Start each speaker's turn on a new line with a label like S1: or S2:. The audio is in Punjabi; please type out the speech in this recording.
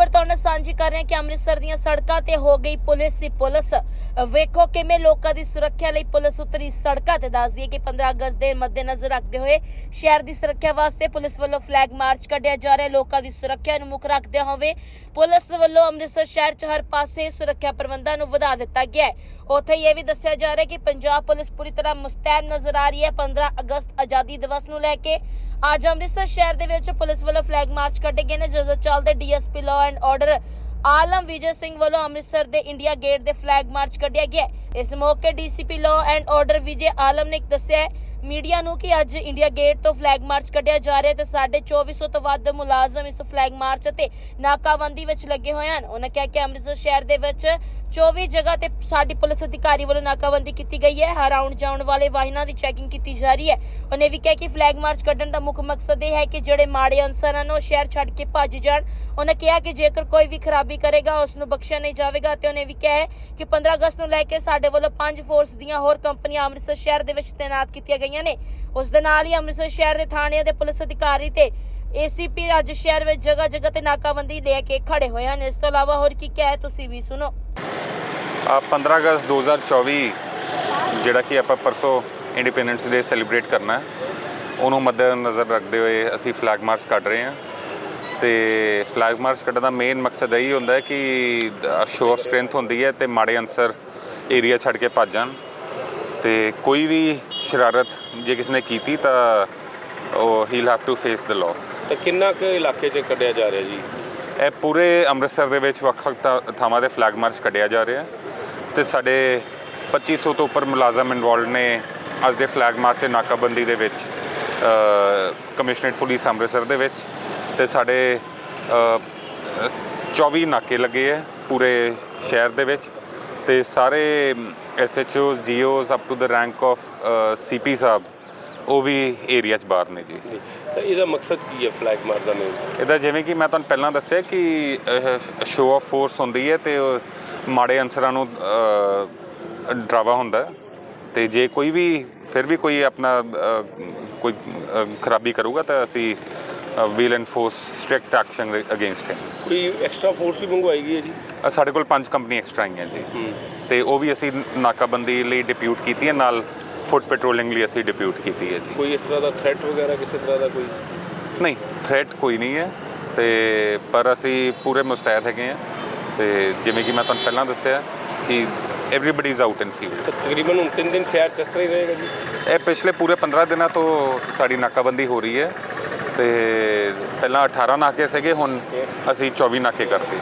S1: ਸਾਂਝੀ ਕਰ ਰਹੇ ਹਾਂ ਕਿ ਅੰਮ੍ਰਿਤਸਰ ਦੀਆਂ ਸੜਕਾਂ ਤੇ ਹੋ ਗਈ ਪੁਲਿਸ ਹੀ ਪੁਲਿਸ। ਵੇਖੋ ਕਿਵੇਂ ਲੋਕਾਂ ਦੀ ਸੁਰੱਖਿਆ ਲਈ ਪੁਲਿਸ ਉਤਰੀ ਸੜਕਾਂ ਤੇ। ਦੱਸਦੀ ਹੈ ਕਿ 15 ਅਗਸਤ ਦੇ ਮੱਦੇਨਜ਼ਰ ਰੱਖਦੇ ਹੋਏ ਸ਼ਹਿਰ ਦੀ ਸੁਰੱਖਿਆ ਵਾਸਤੇ ਪੁਲਿਸ ਵੱਲੋਂ ਫਲੈਗ ਮਾਰਚ ਕੱਢਿਆ ਜਾ ਰਿਹਾ। ਲੋਕਾਂ ਦੀ ਸੁਰੱਖਿਆ ਨੂੰ ਮੁੱਖ ਰੱਖਦੇ ਹੋਵੇ ਪੁਲਿਸ ਵੱਲੋਂ ਅੰਮ੍ਰਿਤਸਰ ਸ਼ਹਿਰ 'ਚ ਹਰ ਪਾਸੇ ਸੁਰੱਖਿਆ ਪ੍ਰਬੰਧਾਂ ਨੂੰ ਵਧਾ ਦਿੱਤਾ ਗਿਆ ਹੈ। ਉੱਥੇ ਇਹ ਵੀ ਦੱਸਿਆ ਜਾ ਰਿਹਾ ਹੈ ਕਿ ਪੰਜਾਬ ਪੁਲਿਸ ਪੂਰੀ ਤਰ੍ਹਾਂ ਮੁਸਤੈਦ ਨਜ਼ਰ ਆ ਰਹੀ ਹੈ। 15 ਅਗਸਤ ਆਜ਼ਾਦੀ ਦਿਵਸ ਨੂੰ ਲੈ ਕੇ ਅੱਜ ਅੰਮ੍ਰਿਤਸਰ ਸ਼ਹਿਰ ਦੇ ਵਿੱਚ ਪੁਲਿਸ ਵੱਲੋਂ ਫਲੈਗ ਮਾਰਚ ਕੱਢੇ ਗਏ ਨੇ, ਜਦੋਂ ਚੱਲਦੇ DSP law and order Alam Vijay Singh ਵੱਲੋਂ ਅੰਮ੍ਰਿਤਸਰ ਦੇ ਇੰਡੀਆ ਗੇਟ ਦੇ ਫਲੈਗ ਮਾਰਚ ਕੱਢਿਆ ਗਿਆ ਇਸ ਮੌਕੇ DCP law and order Vijay Alam ਨੇ ਦੱਸਿਆ ਹੈ ਮੀਡੀਆ ਨੂੰ ਕਿ ਅੱਜ ਇੰਡੀਆ ਗੇਟ ਤੋਂ ਫਲੈਗ ਮਾਰਚ ਕੱਢਿਆ ਜਾ ਰਿਹਾ ਤੇ ਸਾਡੇ 2400 ਤੋਂ ਵੱਧ ਮੁਲਾਜ਼ਮ ਇਸ ਫਲੈਗ ਮਾਰਚ ਅਤੇ ਨਾਕਾਬੰਦੀ ਵਿੱਚ ਲੱਗੇ ਹੋਏ ਹਨ। ਉਹਨਾਂ ਕਿਹਾ ਕਿ ਅੰਮ੍ਰਿਤਸਰ ਸ਼ਹਿਰ ਦੇ ਵਿੱਚ 24 ਜਗ੍ਹਾ ਤੇ ਸਾਡੀ ਪੁਲਿਸ ਅਧਿਕਾਰੀ ਵੱਲੋਂ ਨਾਕਾਬੰਦੀ ਕੀਤੀ ਗਈ ਹੈ। ਹਰ ਆਉਣ ਜਾਣ ਵਾਲੇ ਵਾਹਨਾਂ ਦੀ ਚੈਕਿੰਗ ਕੀਤੀ ਜਾ ਰਹੀ ਹੈ। ਉਹਨੇ ਵੀ ਕਿਹਾ ਕਿ ਫਲੈਗ ਮਾਰਚ ਕੱਢਣ ਦਾ ਮੁੱਖ ਮਕਸਦ ਇਹ ਹੈ ਕਿ ਜਿਹੜੇ ਮਾੜੇ ਅਨਸਰ ਹਨ ਉਹ ਸ਼ਹਿਰ ਛੱਡ ਕੇ ਭੱਜ ਜਾਣ। ਉਹਨਾਂ ਕਿਹਾ ਕਿ ਜੇਕਰ ਕੋਈ ਵੀ ਖਰਾਬੀ ਕਰੇਗਾ ਉਸ ਨੂੰ ਬਖਸ਼ਿਆ ਨਹੀਂ ਜਾਵੇਗਾ ਤੇ ਉਹਨੇ ਵੀ ਕਿਹਾ ਹੈ ਕਿ 15 ਅਗਸਤ ਨੂੰ ਲੈ ਕੇ ਸਾਡੇ ਵੱਲੋਂ ਪੰਜ ਫੋਰਸ ਦੀਆਂ ਹੋਰ ਕੰਪਨੀਆਂ ਅੰਮ੍ਰਿਤਸਰ ਸ਼ਹਿਰ ਦੇ ਵਿੱਚ ਤਾਇਨਾਤ ਕੀਤੀਆਂ ਗਈਆਂ ਨੇ। ਉਸ ਦੇ ਨਾਲ ਹੀ ਅੰਮ੍ਰਿਤਸਰ ਸ਼ਹਿਰ ਦੇ ਥਾਣਿਆਂ ਦੇ ਪੁਲਿਸ ਅਧਿਕਾਰੀ ਤੇ ਏਸੀਪੀ ਅੱਜ ਸ਼ਹਿਰ ਵਿੱਚ ਜਗ੍ਹਾ ਜਗ੍ਹਾ ਤੇ ਨਾਕਾਬੰਦੀ ਲੈ ਕੇ ਖੜੇ ਹੋਏ ਹਨ। ਇਸ ਤੋਂ ਇਲਾਵਾ ਹੋਰ ਕੀ ਕਿਹਾ ਤੁਸੀਂ ਵੀ ਸੁਣੋ।
S2: ਆ 15 ਅਗਸਤ 2024 ਜਿਹੜਾ ਕਿ ਆਪਾਂ ਪਰਸੋਂ ਇੰਡੀਪੈਂਡੈਂਸ ਡੇ ਸੈਲੀਬ੍ਰੇਟ ਕਰਨਾ ਹੈ, ਉਹਨੂੰ ਮੱਦੇਨਜ਼ਰ ਰੱਖਦੇ ਹੋਏ ਅਸੀਂ ਫਲੈਗ ਮਾਰਚ ਕੱਢ ਰਹੇ ਹਾਂ। ਤੇ ਫਲੈਗ ਮਾਰਚ ਕੱਢਣ ਦਾ ਮੇਨ ਮਕਸਦ ਇਹੀ ਹੁੰਦਾ ਹੈ ਕਿ ਸ਼ੋਅ ਸਟਰੈਂਥ ਹੁੰਦੀ ਹੈ ਤੇ ਮਾੜੇ ਅਨਸਰ ਏਰੀਆ ਛੱਡ ਕੇ ਭੱਜ ਜਾਣ। ਤੇ ਕੋਈ ਵੀ ਸ਼ਰਾਰਤ ਜੇ ਕਿਸ ਨੇ ਕੀਤੀ ਤਾਂ ਉਹ ਹੀ have to face the law
S3: ਤੇ ਕਿੰਨਾ ਕੁ ਇਲਾਕੇ 'ਚ ਕੱਢਿਆ ਜਾ ਰਿਹਾ ਜੀ?
S2: ਇਹ ਪੂਰੇ ਅੰਮ੍ਰਿਤਸਰ ਦੇ ਵਿੱਚ ਵੱਖ-ਵੱਖ ਥਾਵਾਂ ਤੇ ਫਲੈਗ ਮਾਰਚ ਕੱਢਿਆ ਜਾ ਰਿਹਾ। ਤੇ ਸਾਡੇ 2500 ਤੋਂ ਉੱਪਰ ਮੁਲਾਜ਼ਮ ਇਨਵੋਲਡ ਨੇ ਅੱਜ ਦੇ ਫਲੈਗ ਮਾਰਚ ਤੇ ਨਾਕਾਬੰਦੀ ਦੇ ਵਿੱਚ ਕਮਿਸ਼ਨਰੇਟ ਪੁਲਿਸ ਅੰਮ੍ਰਿਤਸਰ ਦੇ ਵਿੱਚ। ਤੇ ਸਾਡੇ ਅ, 24 ਨਾਕੇ ਲੱਗੇ ਹੈ ਪੂਰੇ ਸ਼ਹਿਰ ਦੇ ਵਿੱਚ। ਤੇ ਸਾਰੇ SHO GOs up to the rank of CP ਸਾਹਿਬ ਉਹ ਵੀ ਏਰੀਆ 'ਚ ਬਾਹਰ ਨੇ ਜੀ।
S3: ਤੇ ਇਹਦਾ ਮਕਸਦ ਕੀ ਹੈ ਫਲੈਗ ਮਾਰ ਦਾ ਮੇਨ?
S2: ਇਹਦਾ ਜਿਵੇਂ ਕਿ ਮੈਂ ਤੁਹਾਨੂੰ ਪਹਿਲਾਂ ਦੱਸਿਆ ਕਿ ਸ਼ੋਅ ਆਫ ਫੋਰਸ ਹੁੰਦੀ ਹੈ ਤੇ ਮਾੜੇ ਅਨਸਰਾਂ ਨੂੰ ਡਰਾਵਾ ਹੁੰਦਾ। ਤੇ ਜੇ ਕੋਈ ਵੀ ਫਿਰ ਵੀ ਕੋਈ ਆਪਣਾ ਕੋਈ ਖਰਾਬੀ ਕਰੂਗਾ ਤਾਂ ਅਸੀਂ will enforce strict action against ਹੈ
S3: ਕੋਈ ਐਕਸਟਰਾ ਫੋਰਸ ਵੀ ਮੰਗਵਾਈ ਗਈ ਹੈ ਜੀ
S2: ਸਾਡੇ ਕੋਲ ਪੰਜ ਕੰਪਨੀ ਐਕਸਟਰਾ ਆਈਆਂ ਜੀ।
S3: ਹੂੰ।
S2: ਤੇ ਉਹ ਵੀ ਅਸੀਂ ਨਾਕਾਬੰਦੀ ਲਈ ਡਿਪਿਊਟ ਕੀਤੀ ਹੈ ਨਾਲ ਫੁੱਟ ਪੈਟਰੋਲਿੰਗ ਲਈ ਅਸੀਂ ਡਿਪਿਊਟ ਕੀਤੀ ਹੈ ਜੀ।
S3: ਕੋਈ ਇਸ ਤਰ੍ਹਾਂ ਦਾ ਥ੍ਰੈਟ ਵਗੈਰਾ ਕਿਸੇ ਤਰ੍ਹਾਂ ਦਾ ਕੋਈ?
S2: ਨਹੀਂ ਥ੍ਰੈਟ ਕੋਈ ਨਹੀਂ ਹੈ। ਤੇ ਪਰ ਅਸੀਂ ਪੂਰੇ ਮੁਸਤੈਦ ਹੈਗੇ ਆ ਤੇ ਜਿਵੇਂ ਕਿ ਮੈਂ ਤੁਹਾਨੂੰ ਪਹਿਲਾਂ ਦੱਸਿਆ ਕਿ everybody is out in field
S3: ਤਾਂ ਤਕਰੀਬਨ ਹੁਣ ਤਿੰਨ ਦਿਨ ਸ਼ਹਿਰ 'ਚ ਇਸ ਤਰ੍ਹਾਂ ਹੀ ਰਹੇਗਾ ਜੀ।
S2: ਇਹ ਪਿਛਲੇ ਪੂਰੇ 15 ਦਿਨਾਂ ਤੋਂ ਸਾਡੀ ਨਾਕਾਬੰਦੀ ਹੋ ਰਹੀ ਹੈ। ਤੇ ਪਹਿਲਾਂ 18 ਨਾਕੇ ਸੀਗੇ ਹੁਣ ਅਸੀਂ 24 ਨਾਕੇ ਕਰਤੇ